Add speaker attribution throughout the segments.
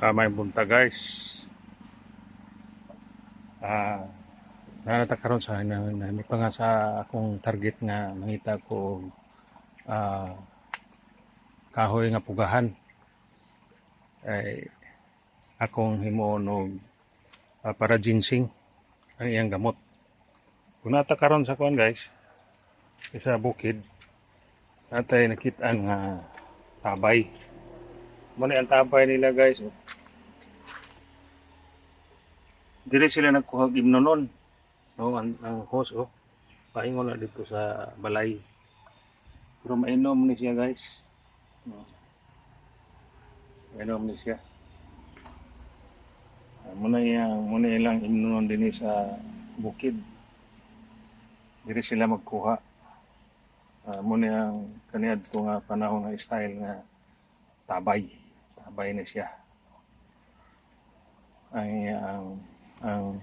Speaker 1: Ah, may bunta guys. Ah, nanata karon sa na, na, na, pa nga sa akong target nga mangita ko ah kahoy nga pugahan. Ay akong himuon og ah, para ginseng ang iyang gamot. Kung nata karon sa kuan guys, sa bukid, natay nakitaan nga tabay. Muna ang tabay nila guys. oh. Dire sila nagkuha og imnonon. No, ang, ang host oh. Paingon na dito sa balay. Pero mainom ni siya guys. No. Mainom ni siya. Ah, Muna yang muna ilang imnonon din sa bukid. Dire sila magkuha. Uh, muna ang kaniad ko nga panahon nga style nga tabay. Tabay na siya. Ay ang ang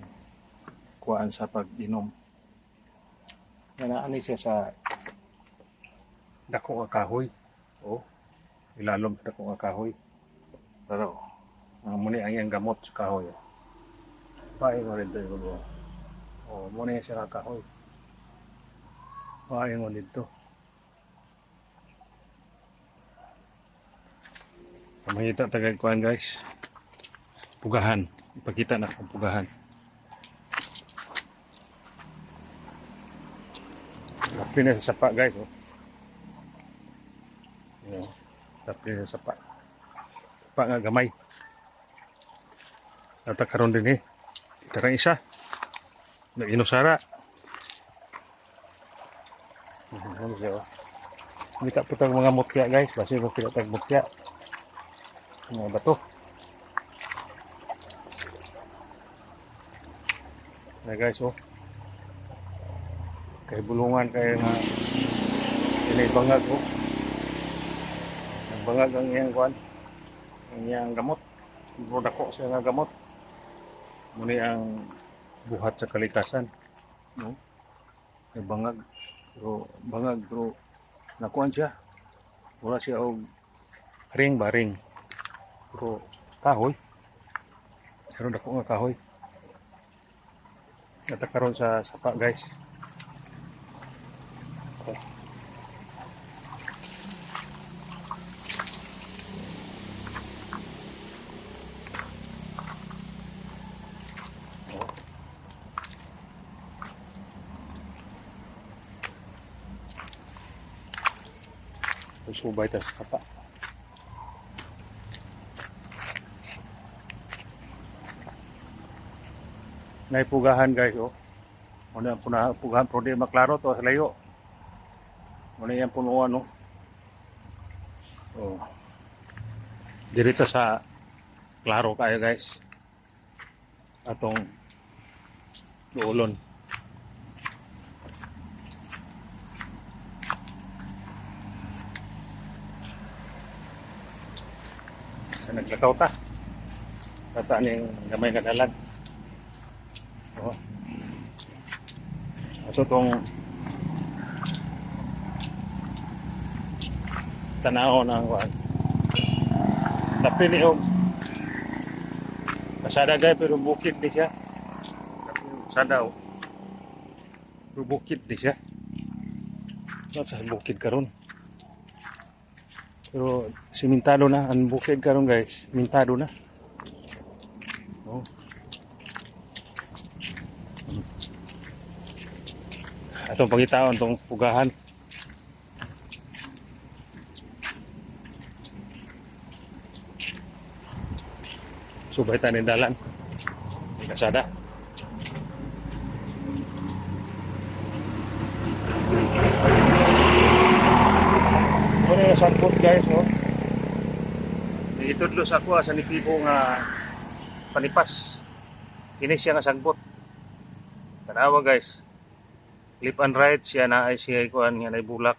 Speaker 1: kuhaan sa pag-inom. Nanaan siya sa dako nga kahoy. O, ilalom sa dako nga kahoy. Pero, ang muni ang iyang gamot sa kahoy. Paing mo rin ito yung O, muna siya kahoy. Paing mo dito. Pamahita tagay kuhan guys. Pugahan. Ipakita na kung pugahan. Lapi na sa sapa guys. Oh. Yan. Lapi na sa sapa. Sapa nga gamay. Nata karon din eh. Karang isa. Siya oh. Kita po tag mga mutya guys. Basi mo kita tag mutya. Mga bato. Na guys, oh. Kay bulungan kay nga inay bangag oh. Ang bangag ang iyang kuan. Ang iyang gamot. Dako siya nga gamot. Muni ang buhat sa kalikasan. No? Kay bangag. Pero bangag bro nakuan siya. Wala siya og ring ba ring. Pero kahoy. Pero dako nga kahoy. Nata karon sa sapa guys. Subay ta sa sapa. Naipugahan guys oh. Muna puna, pugahan pero di maklaro to sa layo. Muna yung punuan no. Oh. Dirito sa klaro kayo guys. Atong duolon. Sa naglakaw ta. Tata ni gamay nga dalan. Ato tong tanaw ng kuan. Tapi ni og Kasada gay pero bukid di siya. Kasada oh. Pero bukid di siya. Sa bukid karon. Pero simentado na ang bukid karon guys, simentado na. Atong pangitaon tong pugahan subay tanin dalan kasada Ano yung sagbot guys no Itudlo sa ako sa nitibo nga panipas Kini siya nga sagbot Tanawa guys lip and right siya na ay siya kuan nga nay bulak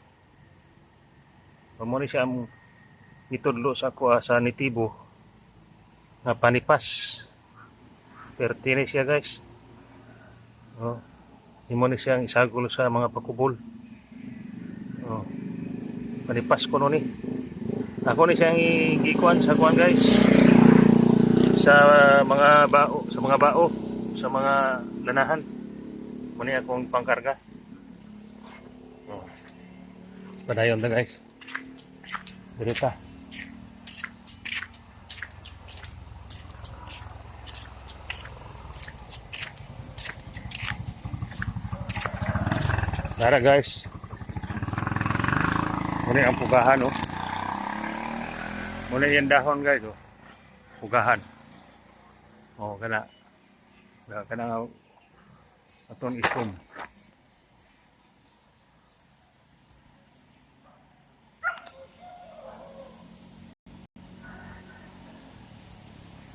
Speaker 1: mo ni siya ang itudlo sa ako sa nitibo nga panipas. Pertini siya guys. Oh imo ni siya ang isagol sa mga pakubol. Oh panipas ko no ni ako ni siyang gikuan sa kuan guys. Sa mga bao, sa mga bao, sa mga lanahan. Muni akong pangkarga. Oh. Padayon na guys. Dirita. Tara guys. Muna ang pugahan oh. Muna yung dahon guys oh. Pugahan. Oh, kana. Kana kana aton istom.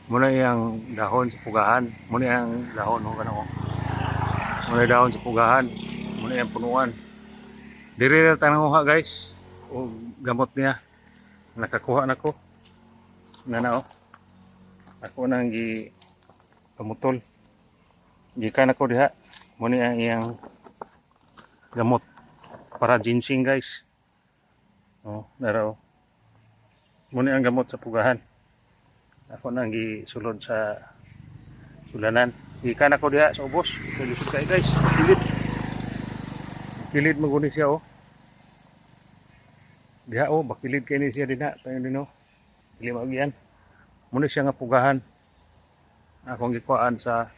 Speaker 1: Muna yung dahon sa pugahan. Muna yung dahon oh kana oh. Muna dahon sa pugahan. Muna yung punuan. Diri na tanong ha guys. O gamot niya. Nakakuha na ko. Na na oh. Ako nang gi pamutol. Gikan ako diha. Muna ang iyang gamot para ginseng guys. Oh, naro. Muna ang gamot sa pugahan. Ako nang gisulod sa sulanan. Gikan ako diha sa ubos. Kalisod kayo guys. Kilid. Kilid maguni siya oh. Diha oh, bakilid kay ni siya dinha. Tayo din oh. Dili magian. Muna siya nga pugahan. Akong gikuan sa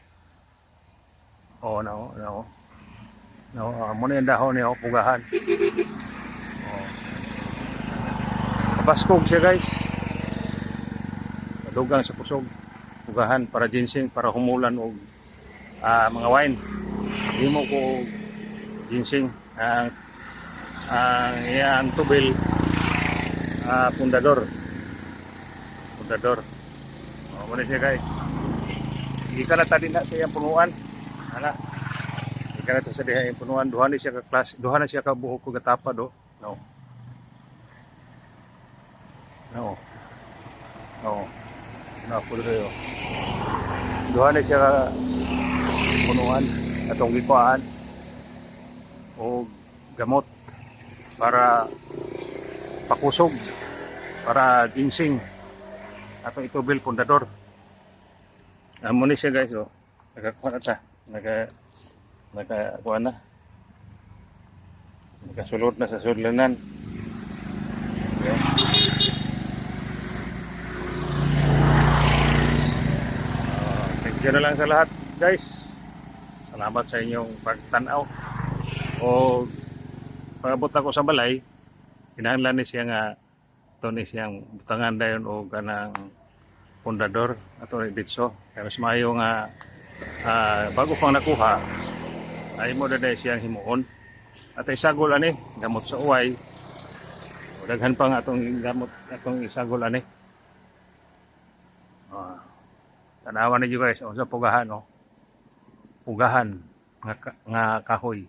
Speaker 1: Oh, no, no. No, uh, muna yung dahon niya, oh, pugahan. Oh. Paskog siya, guys. Dugang sa pusog. Pugahan para ginseng, para humulan og ah, mga wine. Hindi mo ko ginseng. Ang ang iyang tubil ah, pundador. Pundador. Oh, muna siya, guys. Hindi ka na tadi na sa iyang punuan. Ana. Hindi ka na to sa diha iyang punuan. Duha na siya ka klas, duha na siya ka buhok ko gatapa do. No. No. No. Na po rin Duha na siya ka punuan atong gikuan o gamot para pakusog para ginseng atong itubil pundador amo ni siya guys oh nakakuha na ta naka nakakuha na. Nakasulod na sa sudlanan. Okay. Ah, thank you na lang sa lahat guys. Salamat sa inyong pagtanaw. O pagabot ako sa balay kinahanglan ni siya nga ito ni siyang butangan dayon o kanang pundador ato ni ditso kaya mas maayo nga ah, bago pang nakuha ay mo na siyang himuon. At isagol ani gamot sa uway. Daghan pa nga atong gamot atong isagol ani. Ah, tanawan ninyo guys o sa pugahan o. Pugahan nga, nga kahoy.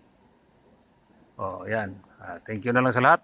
Speaker 1: Oh yan. Ah, thank you na lang sa lahat